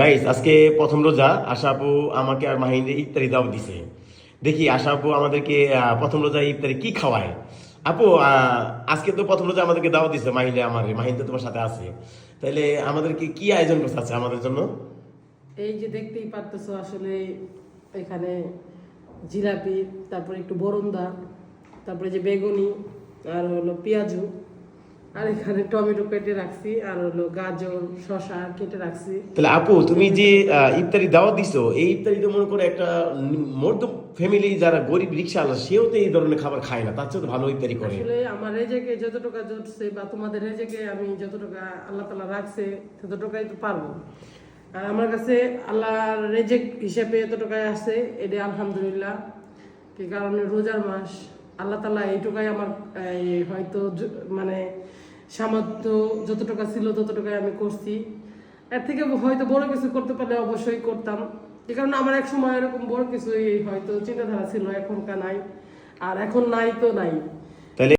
Guys আজকে প্রথম রোজা, আশা আপু আমাকে আর মাহিন্দ্রে ইফতারি দাও দিছে। দেখি, আশা আপু আমাদেরকে প্রথম রোজা ইফতারি কি খাওয়ায়? আপু আজকে তো প্রথম রোজা আমাদেরকে দাও দিছে মাহিন্দে আমার মাহিন্দে তোমার সাথে আছে। তাহলে আমাদেরকে কি আয়োজন করতে আছে আমাদের জন্য? এই যে দেখতেই পারতেছো আসলে এখানে জিলাপি, তারপরে একটু বরন্দা তারপরে যে বেগুনি, আর হলো পেঁয়াজু। আর এখানে টমেটো কেটে রাখছি আর হলো গাজর শসা কেটে রাখছি। তাহলে আপু তুমি যে ইফতারি দাওয়াত দিছো এই ইফতারি তো মনে করে একটা মধ্য ফ্যামিলি যারা গরিব রিক্সা সেও তো এই ধরনের খাবার খায় না তার চেয়ে ভালো ইফতারি করে। আসলে আমার রেজেকে যত টাকা জুটছে বা তোমাদের রেজেকে আমি যত টাকা আল্লাহ তালা রাখছে তত টাকাই তো পারব। আর আমার কাছে আল্লাহর রেজেক হিসেবে এত টাকায় আছে এটা আলহামদুলিল্লাহ। কি কারণে? রোজার মাস আল্লাহ তালা এইটুকাই আমার হয়তো মানে সামর্থ্য যত টাকা ছিল তত টাকায় আমি করছি। এর থেকে হয়তো বড় কিছু করতে পারলে অবশ্যই করতাম। যে কারণে আমার এক সময় এরকম বড় কিছুই হয়তো চিন্তাধারা ছিল এখনকার নাই। আর এখন নাই তো নাই।